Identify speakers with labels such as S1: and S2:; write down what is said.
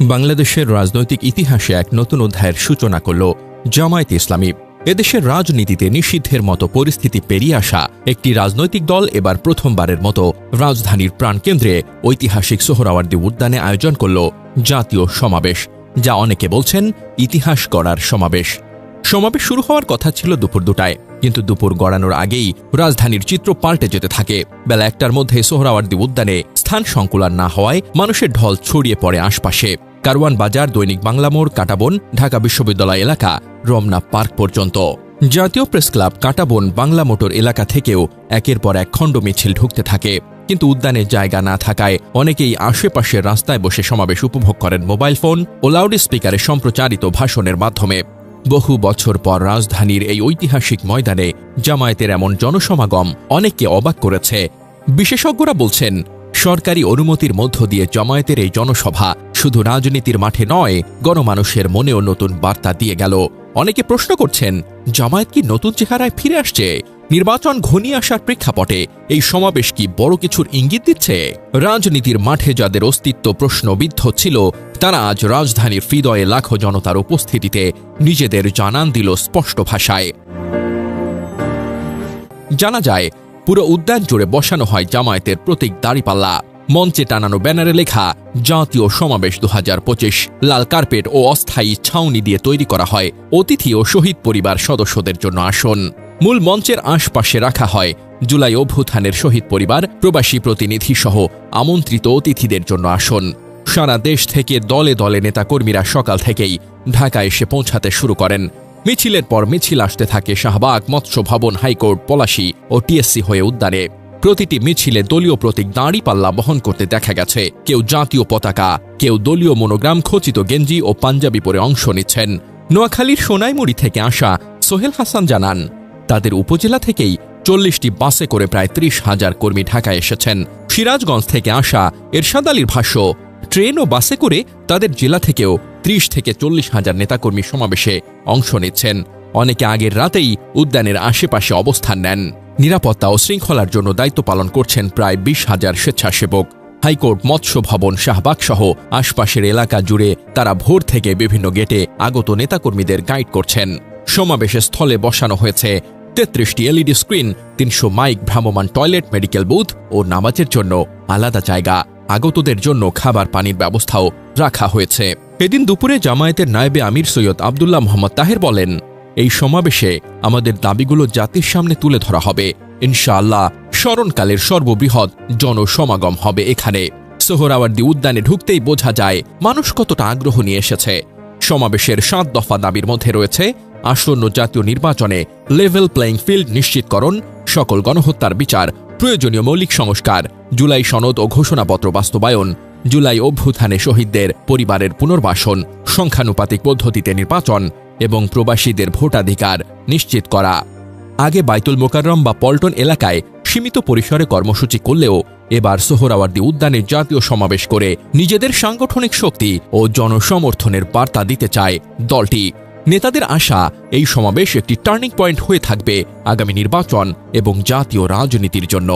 S1: বাংলাদেশের রাজনৈতিক ইতিহাসে এক নতুন অধ্যায়ের সূচনা করল জামায়াত ইসলামী। এদেশের রাজনীতিতে নিষিদ্ধের মতো পরিস্থিতি পেরিয়ে আসা একটি রাজনৈতিক দল এবার প্রথমবারের মতো রাজধানীর প্রাণকেন্দ্রে ঐতিহাসিক সোহরাওয়ার্দী উদ্যানে আয়োজন করল জাতীয় সমাবেশ, যা অনেকে বলছেন ইতিহাস গড়ার সমাবেশ। সমাবেশ শুরু হওয়ার কথা ছিল দুপুর দুটায়, কিন্তু দুপুর গড়ানোর আগেই রাজধানীর চিত্র পাল্টে যেতে থাকে। বেলা একটার মধ্যে সোহরাওয়ার্দী উদ্যানে স্থান সংকুলান না হওয়ায় মানুষের ঢল ছড়িয়ে পড়ে আশপাশে। কারওয়ান বাজার, দৈনিক বাংলা মোড়, কাটাবন, ঢাকা বিশ্ববিদ্যালয় এলাকা, রমনা পার্ক পর্যন্ত। জাতীয় press club Katabon, Bangla motor এলাকা থেকেও একের পর এক খণ্ড মিছিল ঢুকতে থাকে। কিন্তু উদ্যানে জায়গা না থাকায় অনেকেই আশেপাশের রাস্তায় বসে সমাবেশ উপভোগ করেন মোবাইল ফোন ও লাউড স্পিকারে সম্প্রচারিত ভাষণের মাধ্যমে। বহু বছর পর রাজধানীর এই ঐতিহাসিক ময়দানে জামায়াতের এমন জনসমাগম অনেককে অবাক করেছে। বিশেষজ্ঞরা বলছেন সরকারি অনুমতির মধ্য দিয়ে জামায়াতের এই জনসভা শুধু রাজনীতির মাঠে নয়, গণমানুষের মনেও নতুন বার্তা দিয়ে গেল। অনেকে প্রশ্ন করছেন, জামায়াত কি নতুন চেহারায় ফিরে আসছে? নির্বাচন ঘনিয়ে আসার প্রেক্ষাপটে এই সমাবেশ কি বড় কিছুর ইঙ্গিত দিচ্ছে? রাজনীতির মাঠে যাদের অস্তিত্ব প্রশ্নবিদ্ধ ছিল, তারা আজ রাজধানীর হৃদয়ে লাখো জনতার উপস্থিতিতে নিজেদের জানান দিল স্পষ্ট ভাষায়। জানা যায় পুরো উদ্যান জুড়ে বসানো হয় জামায়াতের প্রতীক দাড়িপাল্লা। মঞ্চে টানানো ব্যানারে লেখা, জাতীয় সমাবেশ দুহাজার পঁচিশ লাল কার্পেট ও অস্থায়ী ছাউনি দিয়ে তৈরি করা হয়। অতিথি ও শহীদ পরিবার সদস্যদের জন্য আসন। মূল মঞ্চের আশপাশে রাখা হয় জুলাই অভ্যুত্থানের শহীদ পরিবার, প্রবাসী প্রতিনিধি সহ আমন্ত্রিত অতিথিদের জন্য আসন। সারা দেশ থেকে দলে দলে নেতাকর্মীরা সকাল থেকেই ঢাকা এসে পৌঁছাতে শুরু করেন। মিছিলের পর মিছিল আসতে থাকে শাহবাগ মৎস্য ভবন হাইকোর্ট পলাশি ও টিএসসি হয়ে উদ্যানে প্রতিটি মিছিলে দলীয় প্রতীক দাঁড়ি পাল্লা বহন করতে দেখা গেছে। কেউ জাতীয় পতাকা, কেউ দলীয় মনোগ্রাম খচিত গেঞ্জি ও পাঞ্জাবি পরে অংশ নিচ্ছেন। নোয়াখালীর সোনাইমুড়ি থেকে আসা সোহেল হাসান জানান, তাদের উপজেলা থেকেই চল্লিশটি বাসে করে প্রায় ত্রিশ হাজার কর্মী ঢাকায় এসেছেন। সিরাজগঞ্জ থেকে আসা এরশাদ আলীর ভাষ্য, ট্রেন ও বাসে করে তাদের জেলা থেকেও ত্রিশ থেকে চল্লিশ হাজার নেতাকর্মী সমাবেশে অংশ নিচ্ছেন। অনেকে আগের রাতেই উদ্যানের আশেপাশে অবস্থান নেন। নিরাপত্তা ও শৃঙ্খলার জন্য দায়িত্ব পালন করছেন প্রায় বিশ হাজার স্বেচ্ছাসেবক। হাইকোর্ট মৎস্য ভবন শাহবাগ সহ আশপাশের এলাকা জুড়ে তারা ভোর থেকে বিভিন্ন গেটে আগত নেতাকর্মীদের গাইড করছেন। সমাবেশের স্থলে বসানো হয়েছে তেত্রিশটি এলইডি স্ক্রিন, তিনশো মাইক ভ্রাম্যমাণ টয়লেট, মেডিকেল বুথ ও নামাজের জন্য আলাদা জায়গা। আগতদের জন্য খাবার পানির ব্যবস্থাও রাখা হয়েছে। এদিন দুপুরে জামায়াতের নায়েবে আমির সৈয়দ আবদুল্লাহ মোহাম্মদ তাহের বলেন, এই সমাবেশে আমাদের দাবিগুলো জাতির সামনে তুলে ধরা হবে। ইনশাআল্লাহ স্মরণকালের সর্ববৃহৎ জনসমাগম হবে এখানে। সোহরাওয়ার্দী উদ্যানে ঢুকতেই বোঝা যায় মানুষ কতটা আগ্রহ নিয়ে এসেছে। সমাবেশের সাত দফা দাবির মধ্যে রয়েছে, আসন্ন জাতীয় নির্বাচনে লেভেল প্লেয়িং ফিল্ড নিশ্চিতকরণ, সকল গণহত্যার বিচার, প্রয়োজনীয় মৌলিক সংস্কার, জুলাই সনদ ও ঘোষণাপত্র বাস্তবায়ন জুলাই অভ্যুত্থানে শহীদদের পরিবারের পুনর্বাসন, সংখ্যানুপাতিক পদ্ধতিতে নির্বাচন এবং প্রবাসীদের ভোটাধিকার নিশ্চিত করা। আগে বাইতুল মোকাররম বা পল্টন এলাকায় সীমিত পরিসরে কর্মসূচি করলেও এবার সোহরাওয়ার্দী উদ্যানে জাতীয় সমাবেশ করে নিজেদের সাংগঠনিক শক্তি ও জনসমর্থনের বার্তা দিতে চায় দলটি। নেতাদের আশা, এই সমাবেশ একটি টার্নিং পয়েন্ট হয়ে থাকবে আগামী নির্বাচন এবং জাতীয় রাজনীতির জন্য।